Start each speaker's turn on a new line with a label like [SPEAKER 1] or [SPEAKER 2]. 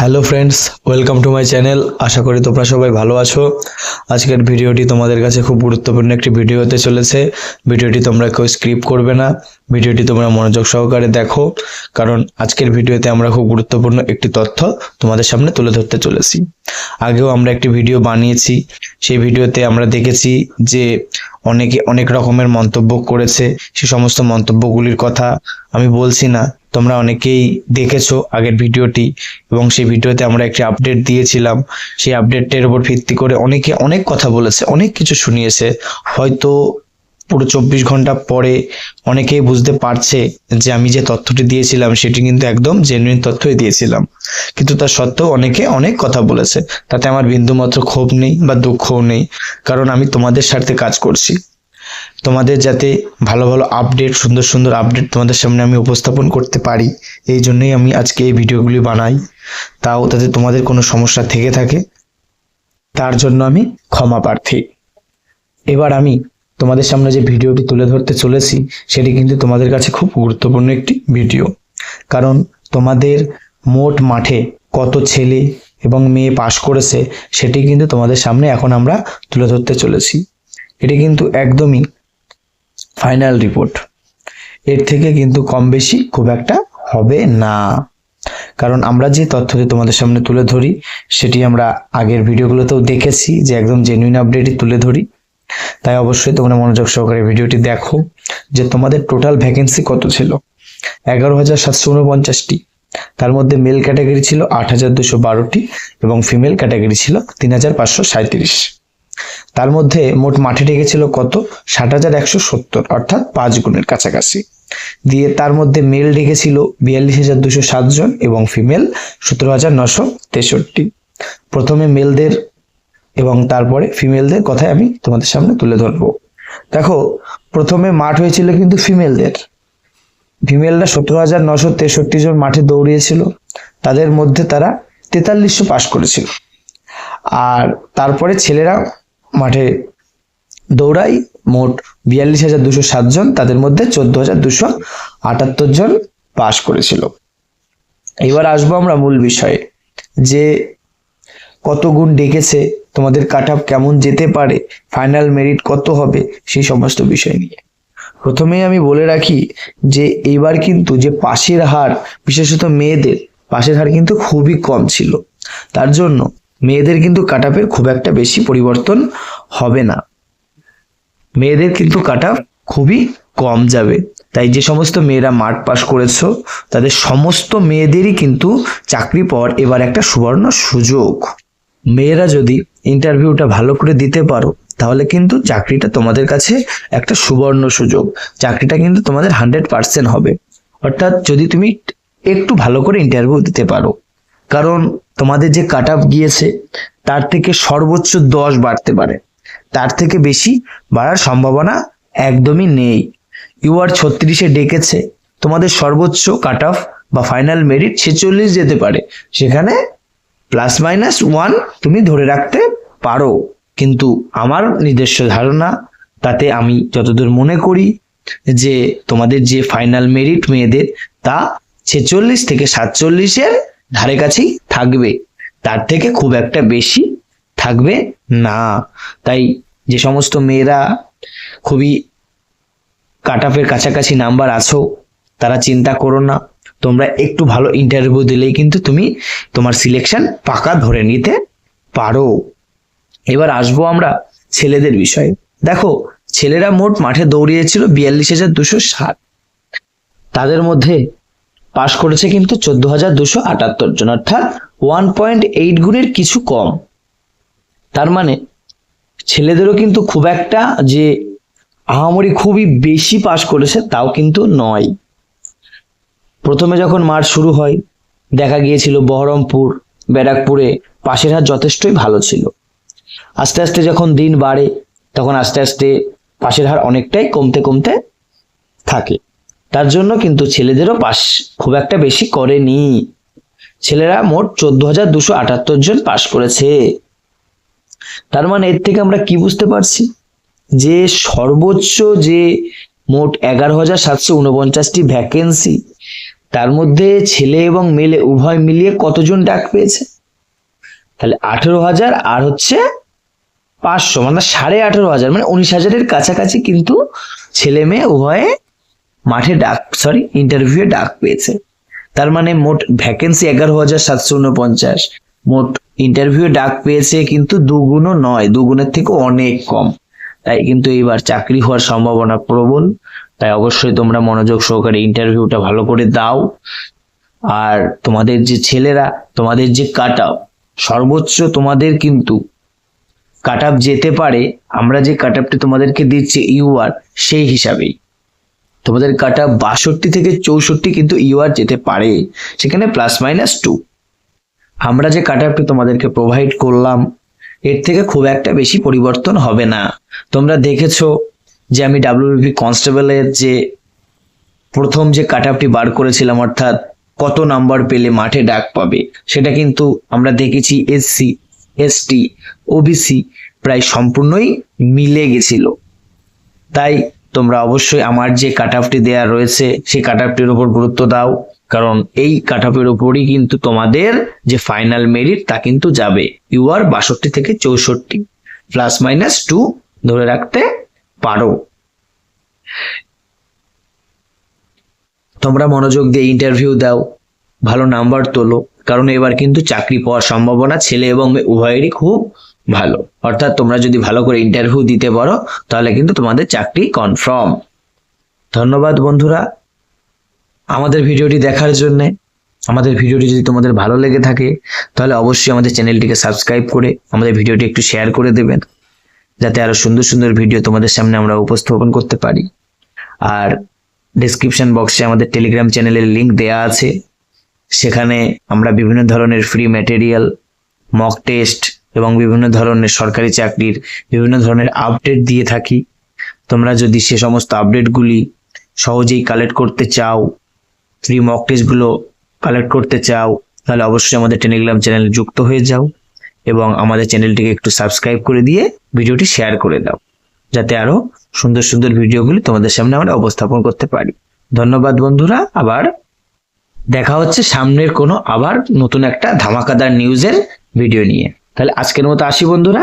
[SPEAKER 1] Hello friends welcome to my channel আশা করি তোমরা সবাই ভালো আছো। আজকের ভিডিওটি তোমাদের কাছে খুব গুরুত্বপূর্ণ একটি ভিডিও হতে চলেছে। ভিডিওটি তোমরা কেউ স্ক্রিপ করবে না। ভিডিওটি তোমরা মনোযোগ সহকারে দেখো, কারণ আজকের ভিডিওতে আমরা খুব গুরুত্বপূর্ণ একটি তথ্য তোমাদের সামনে তুলে ধরতে চলেছি। আগেও আমরা একটি ভিডিও বানিয়েছি, সেই ভিডিওতে আমরা দেখেছি যে অনেকে অনেক রকমের মন্তব্য করেছে, সে সমস্ত মন্তব্যগুলির কথা আমি বলছি না, তোমরা অনেকেই দেখেছ আগের ভিডিওটি, এবং সেই ভিডিওতে আমরা একটি আপডেট দিয়েছিলাম। সেই আপডেটের উপর ভিত্তি করে অনেকে অনেক কথা বলেছে, অনেক কিছু শুনিয়েছে, হয়তো পুরো চব্বিশ ঘণ্টা পরে অনেকেই বুঝতে পারছে যে আমি যে তথ্যটি দিয়েছিলাম, সেটি কিন্তু একদম জেনুইন তথ্যই দিয়েছিলাম। কিন্তু তার সত্ত্বেও অনেকে অনেক কথা বলেছে। তাতে আমার বিন্দুমাত্র ক্ষোভ নেই বা দুঃখও নেই। কারণ আমি তোমাদের স্বার্থে কাজ করছি। তোমাদের যাতে ভালো ভালো আপডেট সুন্দর সুন্দর আপডেট তোমাদের সামনে আমি উপস্থাপন করতে পারি, এই জন্যই আমি আজকে এই ভিডিওগুলি বানাই। তাও তাতে তোমাদের কোনো সমস্যা থেকে থাকে, তার জন্য আমি ক্ষমা প্রার্থী। এবার আমি তোমাদের সামনে যে ভিডিওটি তুলে ধরতে চলেছি, সেটি কিন্তু তোমাদের কাছে খুব গুরুত্বপূর্ণ একটি ভিডিও। কারণ তোমাদের মোট মাঠে কত ছেলে এবং মেয়ে পাশ করেছে, সেটি কিন্তু তোমাদের সামনে এখন আমরা তুলে ধরতে চলেছি। এটি কিন্তু একদমই ফাইনাল রিপোর্ট। এর থেকে কিন্তু কম বেশি খুব একটা হবে না। কারণ আমরা যে তথ্যটি তোমাদের সামনে তুলে ধরি, সেটি আমরা আগের ভিডিওগুলোতেও দেখেছি যে একদম জেনুইন আপডেটই তুলে ধরি। তাই অবশ্যই তোমরা মনোযোগ সহকারে ভিডিওটি দেখো যে তোমাদের টোটাল ভ্যাকেন্সি কত ছিল? এগারো হাজার সাতশো উনপঞ্চাশটি। তার মধ্যে মেল ক্যাটাগরি ছিল আট হাজার দুশো বারোটি এবং ফিমেল ক্যাটাগরি ছিল তিন হাজার পাঁচশো সাঁত্রিশ তার মধ্যে মোট মাঠে ডেকেছিল কত? ষাট হাজার একশো সত্তর, অর্থাৎ পাঁচ গুণের কাছাকাছি। দিয়ে তার মধ্যে মেল ডেকেছিল বিয়াল্লিশ হাজার দুশো সাত জন এবং ফিমেল সতেরো হাজার নশো তেষট্টি। প্রথমে মেলদের এবং তারপরে ফিমেলদের কথাই আমি তোমাদের সামনে তুলে ধরবো। দেখো, প্রথমে মাঠ হয়েছিল কিন্তু ফিমেলদের ফিমেলরা সতেরো হাজার নশো তেষট্টি জন মাঠে দৌড়িয়েছিল। তাদের মধ্যে তারা তেতাল্লিশশো পাশ করেছিল। আর তারপরে ছেলেরা মাঠে দৌড়াই মোট বিয়াল্লিশ হাজার দুশো সাত জন, তাদের মধ্যে চোদ্দ হাজার দুশো আটাত্তর জন পাশ করেছিল। এবার আসব আমরা মূল বিষয়ে, যে কত গুণ ডেকেছে তোমাদের কাট আপ কেমন যেতে পারে ফাইনাল মেরিট কত হবে, সেই সমস্ত বিষয় নিয়ে। প্রথমেই আমি বলে রাখি যে এইবার কিন্তু যে পাশের হার, বিশেষত মেয়েদের, পাশের হার কিন্তু খুবই কম ছিল। তার জন্য মেয়েদের কিন্তু কাট আপের খুব একটা বেশি পরিবর্তন হবে না। মেয়েদের কিন্তু কাট আপ খুবই কম যাবে। তাই যে সমস্ত মেয়েরা মাঠ পাশ করেছ, তাদের সমস্ত মেয়েদেরই কিন্তু চাকরি পর এবার একটা সুবর্ণ সুযোগ। মেয়েরা যদি ইন্টারভিউটা ভালো করে দিতে পারো, তাহলে কিন্তু চাকরিটা তোমাদের কাছে একটা সুবর্ণ সুযোগ। চাকরিটা কিন্তু তোমাদের হান্ড্রেড পার্সেন্ট হবে। অর্থাৎ যদি তুমি একটু ভালো করে ইন্টারভিউ দিতে পারো, কারণ তোমাদের যে কাট আপ গিয়েছে, তার থেকে সর্বোচ্চ দশ বাড়তে পারে। তার থেকে বেশি বাড়ার সম্ভাবনা একদমই নেই। ইউআর ছত্রিশে ডেকেছে, তোমাদের সর্বোচ্চ কাট অফ বা ফাইনাল মেরিট ছেচল্লিশ যেতে পারে। সেখানে প্লাস মাইনাস ওয়ান তুমি ধরে রাখতে পারো। কিন্তু আমার নিজস্ব ধারণা, তাতে আমি যতদূর মনে করি যে তোমাদের যে ফাইনাল মেরিট মেয়েদের, তা ছেচল্লিশ থেকে সাতচল্লিশের ধারে কাছেই থাকবে। তার থেকে খুব একটা বেশি থাকবে না। তাই যে সমস্ত মেয়েরা খুবই কাট অফের কাছাকাছি নাম্বার আছো, তারা চিন্তা করো না। তোমরা একটু ভালো ইন্টারভিউ দিলেই কিন্তু তুমি তোমার সিলেকশন পাকা ধরে নিতে পারো। এবার আসব আমরা ছেলেদের বিষয়ে। দেখো, ছেলেরা মোট মাঠে দৌড়িয়েছিল বিয়াল্লিশ হাজার দুশো ষাট। তাদের মধ্যে পাশ করেছে কিন্তু চোদ্দ হাজার দুশো আটাত্তর জন, অর্থাৎ ওয়ান পয়েন্ট এইট গুণের কিছু কম। তার মানে ছেলেদেরও কিন্তু খুব একটা যে আহামরি খুবই বেশি পাশ করেছে তাও কিন্তু নয়। প্রথমে যখন মাঠ শুরু হয়, দেখা গিয়েছিল বহরমপুর, ব্যারাকপুরে পাশের হার যথেষ্টই ভালো ছিল। আস্তে আস্তে যখন দিন বাড়ে, তখন আস্তে আস্তে পাশের হার অনেকটাই কমতে কমতে থাকে। তার জন্য কিন্তু ছেলেদেরও পাস খুব একটা বেশি করেনি। ছেলেরা মোট চোদ্দ হাজার দুশো আটাত্তর জন পাশ করেছে। তার মানে এর থেকে আমরা কি বুঝতে পারছি? যে সর্বোচ্চ যে মোট এগারো হাজার সাতশো উনপঞ্চাশটি ভ্যাকেন্সি তার মধ্যে ছেলে এবং মেলে, উভয় মিলিয়ে কতজন ডাক পেয়েছে? তাহলে আঠেরো হাজার আর হচ্ছে পাঁচশো মানে সাড়ে আঠেরো হাজার মানে উনিশ হাজারের কাছাকাছি কিন্তু ছেলে মেয়ে উভয়ে মাঠে ডাক সরি ইন্টারভিউ ডাক পেয়েছে। তার মানে মোট ভ্যাকেন্সি এগারো হাজার সাতশো উনপঞ্চাশ। মোট ইন্টারভিউ ডাক পেয়েছে কিন্তু দুগুণও নয়, দুগুণের থেকে অনেক কম। তাই কিন্তু এইবার চাকরি হওয়ার সম্ভাবনা প্রবল। তাই অবশ্যই তোমরা মনোযোগ সহকারে ইন্টারভিউটা ভালো করে দাও। আর তোমাদের যে ছেলেরা, তোমাদের যে কাট সর্বোচ্চ তোমাদের কিন্তু কাট যেতে পারে, আমরা যে কাট তোমাদেরকে দিচ্ছি ইউআর সেই হিসাবেই। তোমাদের কাট আপ বাষট্টি থেকে চৌষট্টি কিন্তু ইউআর যেতে পারে, সেখানে প্লাস মাইনাস টু আমরা যে কাট তোমাদেরকে প্রোভাইড করলাম, এর থেকে খুব একটা বেশি পরিবর্তন হবে না। তোমরা দেখেছ যে আমি ডাব্লিউবি কনস্টেবলের যে প্রথম যে কাট আপটি বার করেছিলাম, অর্থাৎ কত নাম্বার পেলে মাঠে ডাক পাবে, সেটা কিন্তু আমরা দেখেছি এসসি এসটি ওবিসি প্রায় সম্পূর্ণই মিলে গেছিল। তাই তোমরা অবশ্যই আমার যে কাট আপটি দেওয়া রয়েছে, সেই কাট আপটির উপর গুরুত্ব দাও, কারণ এই কাট আপের উপরই কিন্তু তোমাদের যে ফাইনাল মেরিট তা কিন্তু যাবে। ইউ আর বাষট্টি থেকে চৌষট্টি প্লাস মাইনাস টু ধরে রাখতে পারো। তোমরা মনোযোগ দিয়ে ইন্টারভিউ দাও, ভালো নাম্বার তোলো, কারণ এবার কিন্তু চাকরি পাওয়ার সম্ভাবনা ছেলে এবং মেয়ে উভয়েরই খুব ভালো। অর্থাৎ তোমরা যদি ভালো করে ইন্টারভিউ দিতে পারো, তাহলে কিন্তু তোমাদের চাকরি কনফার্ম ধন্যবাদ বন্ধুরা আমাদের ভিডিওটি দেখার জন্যে। আমাদের ভিডিওটি যদি তোমাদের ভালো লেগে থাকে, তাহলে অবশ্যই আমাদের চ্যানেলটিকে সাবস্ক্রাইব করে আমাদের ভিডিওটি একটু শেয়ার করে দেবেন। যাতে আরও সুন্দর সুন্দর ভিডিও তোমাদের সামনে আমরা উপস্থাপন করতে পারি। আর ডেসক্রিপশন বক্সে আমাদের টেলিগ্রাম চ্যানেলের লিংক দেয়া আছে। সেখানে আমরা বিভিন্ন ধরনের ফ্রি ম্যাটেরিয়াল মক টেস্ট এবং বিভিন্ন ধরনের সরকারি চাকরির বিভিন্ন ধরনের আপডেট দিয়ে থাকি। তোমরা যদি সে সমস্ত আপডেটগুলি সহজেই কালেক্ট করতে চাও ফ্রি মক টেস্টগুলো কালেক্ট করতে চাও, তাহলে অবশ্যই আমাদের টেলিগ্রাম চ্যানেলে যুক্ত হয়ে যাও এবং আমাদের চ্যানেলটিকে একটু সাবস্ক্রাইব করে দিয়ে ভিডিওটি শেয়ার করে দাও, যাতে আরও সুন্দর সুন্দর ভিডিওগুলি তোমাদের সামনে আমরা উপস্থাপন করতে পারি। ধন্যবাদ বন্ধুরা, আবার দেখা হচ্ছে সামনের কোনো আবার নতুন একটা ধামাকাদার নিউজের ভিডিও নিয়ে। তাহলে আজকের মতো আসি বন্ধুরা।